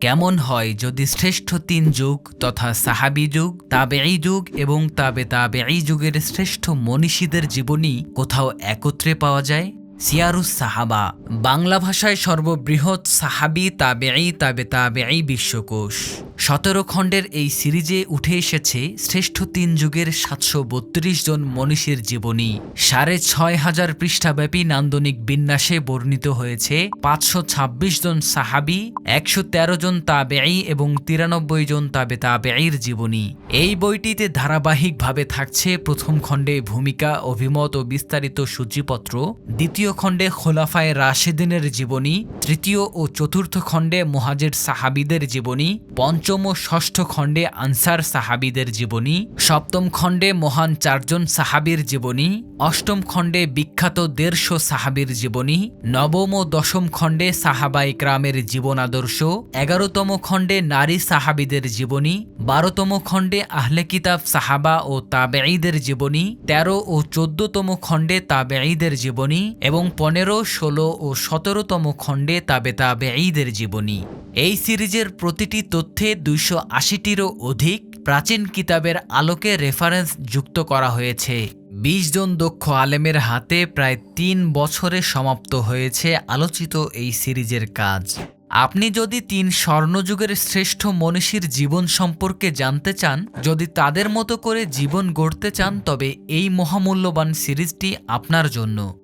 কেমন হয় যদি শ্রেষ্ঠ তিন যুগ তথা সাহাবি যুগ, তাবেঈ যুগ এবং তাবে এই যুগের শ্রেষ্ঠ মনীষীদের জীবনী কোথাও একত্রে পাওয়া যায়? সিয়ারুস সাহাবা, বাংলা ভাষায় সর্ববৃহৎ সাহাবি, তাবেঈ, তাবে তাবেঈ বিশ্বকোষ। সতেরো খণ্ডের এই সিরিজে উঠে এসেছে শ্রেষ্ঠ তিন যুগের সাতশো বত্রিশ জন মনীষীর জীবনী। সাড়ে ছয় হাজার পৃষ্ঠাব্যাপী নান্দনিক বিন্যাসে বর্ণিত হয়েছে পাঁচশো ছাব্বিশ জন সাহাবি, একশো তেরো জন তাবেঈ এবং তিরানব্বই জন তাবে তাবেঈর জীবনী। এই বইটিতে ধারাবাহিকভাবে থাকছে প্রথম খণ্ডে ভূমিকা, অভিমত ও বিস্তারিত সূচিপত্র, দ্বিতীয় খণ্ডে খোলাফায় রাশেদিনের জীবনী, তৃতীয় ও চতুর্থ খণ্ডে মোহাজের সাহাবিদের জীবনী, পঞ্চম ও ষষ্ঠ খণ্ডে আনসার সাহাবিদের জীবনী, সপ্তম খণ্ডে মহান চারজন সাহাবির জীবনী, অষ্টম খণ্ডে বিখ্যাত দেড়শো সাহাবির জীবনী, নবম ও দশম খণ্ডে সাহাবা ইকরামের জীবন আদর্শ এগারোতম খণ্ডে নারী সাহাবিদের জীবনী, বারোতম খণ্ডে আহলে কিতাব সাহাবা ও তাবেঈদের জীবনী, তেরো ও চোদ্দতম খণ্ডে তাবেঈদের জীবনী এবং পনেরো, ষোলো ও সতেরোতম খণ্ডে তাবে তাবেঈদের জীবনী। এই সিরিজের প্রতিটি তথ্যে দুইশো আশিটিরও অধিক প্রাচীন কিতাবের আলোকে রেফারেন্স যুক্ত করা হয়েছে। বিশ জন দক্ষ আলেমের হাতে প্রায় তিন বছরে সমাপ্ত হয়েছে আলোচিত এই সিরিজের কাজ। আপনি যদি তিন স্বর্ণযুগের শ্রেষ্ঠ মনীষীর জীবন সম্পর্কে জানতে চান, যদি তাদের মতো করে জীবন গড়তে চান, তবে এই মহামূল্যবান সিরিজটি আপনার জন্য।